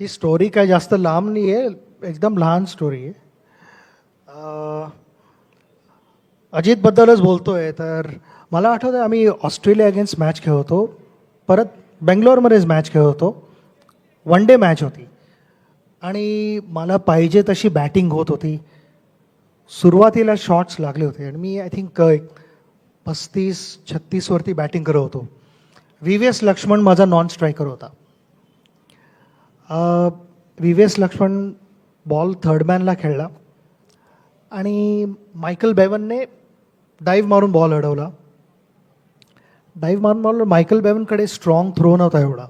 ही story काय जास्त लांब नाही आहे एकदम लहान स्टोरी आहे. अजितबद्दलच बोलतो आहे तर मला आठवतं आम्ही ऑस्ट्रेलिया अगेन्स्ट मॅच खेळतो होतो. परत बेंगलोरमध्येच मॅच खेळतो होतो. वन डे मॅच होती. आणि मला पाहिजे तशी बॅटिंग होत होती. सुरुवातीला शॉट्स लागले होते. आणि मी आय थिंक एक पस्तीस छत्तीसवरती बॅटिंग करत होतो. व्ही व्ही एस लक्ष्मण माझा नॉन स्ट्रायकर होता. V S Laxman ball third मॅनला खेळला. आणि मायकल बेवनने डाईव्ह मारून बॉल अडवला. डाईव्ह मारून बॉल मायकल बेवनकडे स्ट्रॉंग थ्रो नव्हता एवढा.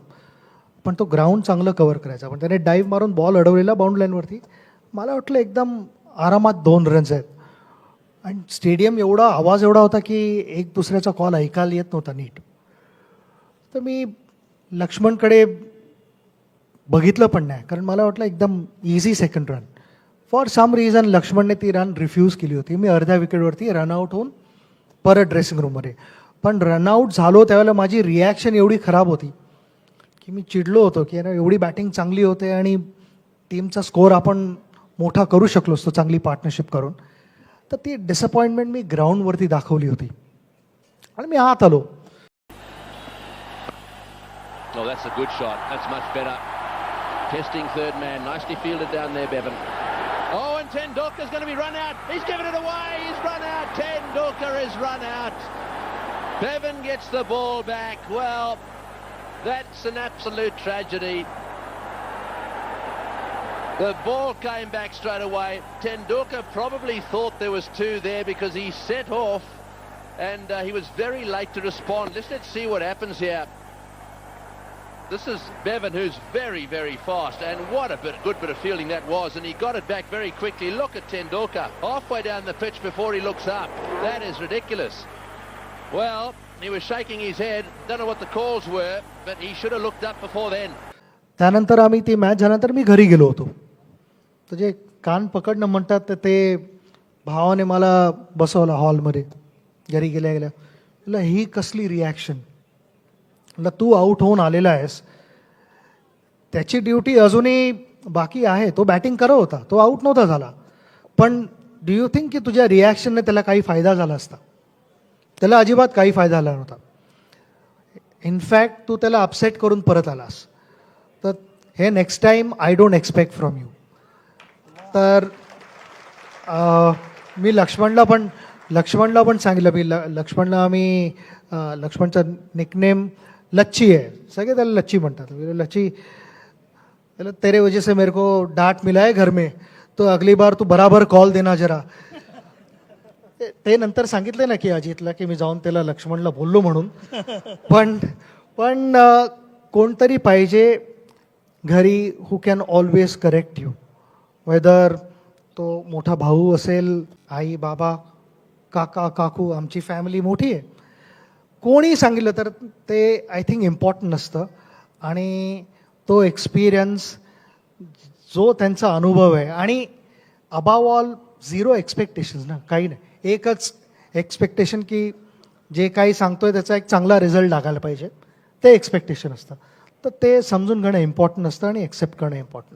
पण तो ग्राउंड चांगलं कवर करायचा. पण त्याने डाईव्ह मारून बॉल अडवलेला बाउंड लाईनवरती मला वाटलं एकदम आरामात दोन रन्स आहेत. आणि स्टेडियम एवढा आवाज एवढा होता की एक दुसऱ्याचा कॉल ऐकायला येत नव्हता नीट. तर मी लक्ष्मणकडे बघितलं पण नाही. कारण मला वाटलं एकदम easy second run for some reason लक्ष्मणने ती रन रिफ्यूज केली होती. मी अर्ध्या विकेटवरती रनआउट होऊन परत ड्रेसिंग रूममध्ये पण रनआउट झालो त्यावेळेला माझी रिॲक्शन एवढी खराब होती. की मी चिडलो होतो की अरे एवढी बॅटिंग चांगली होते आणि टीमचा स्कोअर आपण मोठा करू शकलो असतो चांगली पार्टनरशिप करून. तर ती डिसअपॉइंटमेंट मी ग्राउंडवरती दाखवली होती. आणि मी आत आलो. Testing third man. Nicely fielded down there, Bevan. Oh, and Tendulkar's going to be run out. He's given it away. He's run out. Tendulkar is run out. Bevan gets the ball back. Well, that's an absolute tragedy. The ball came back straight away. Tendulkar probably thought there was two there because he set off and uh, he was very late to respond. Let's, let's see what happens here. This is Bevan, who's very, very fast, and what a bit, good bit of fielding that was, and he got it back very quickly. Look at Tendulkar, halfway down the pitch before he looks up. That is ridiculous. Well, he was shaking his head. Don't know what the calls were, but he should have looked up before then. त्यानंतर आम्ही ती match झाल्यानंतर मी घरी गेलो होतो तर जे कान पकडणं म्हणतात तर ते भावाने मला बसवलं हॉलमध्ये घरी गेल्या गेल्या म्हटलं ही कसली रिॲक्शन म्हटलं तू आऊट होऊन आलेला आहेस. त्याची ड्युटी अजूनही बाकी आहे. तो बॅटिंग करत होता. तो आऊट नव्हता झाला. पण डू यू थिंक की तुझ्या रिॲक्शनने त्याला काही फायदा झाला असता? त्याला अजिबात काही फायदा झाला नव्हता. इनफॅक्ट तू त्याला अपसेट करून परत आलास. तर हे next time I don't expect from you तर मी लक्ष्मणला पण लक्ष्मणला पण सांगितलं. मी ल लक्ष्मणला आम्ही लक्ष्मणचा लक्ष्मणचं निकनेम लच्छी आहे सगळे त्याला लच्छी म्हणतात लच्छी त्याला तेरे वजह से मेरे को डाट मिला है घर में। तो अगली बार तू बराबर कॉल देना जरा। ते- नंतर सांगितले ना की अजितला की मी जाऊन त्याला लक्ष्मणला बोललो म्हणून. पण पण कोणतरी पाहिजे घरी who can always correct you whether तो मोठा भाऊ असेल आई बाबा काका काकू आमची फॅमिली मोठी आहे. कोणी सांगितलं तर ते आय थिंक इम्पॉर्टंट नसतं. आणि तो एक्सपिरियन्स जो त्यांचा अनुभव आहे आणि अबाव ऑल झिरो एक्सपेक्टेशन्स ना काही नाही. एकच एक्सपेक्टेशन की जे काही सांगतोय त्याचा एक चांगला रिझल्ट लागायला पाहिजे. ते एक्सपेक्टेशन असतं. तर ते समजून घेणं इम्पॉर्टंट असतं आणि एक्सेप्ट करणं इम्पॉर्टंट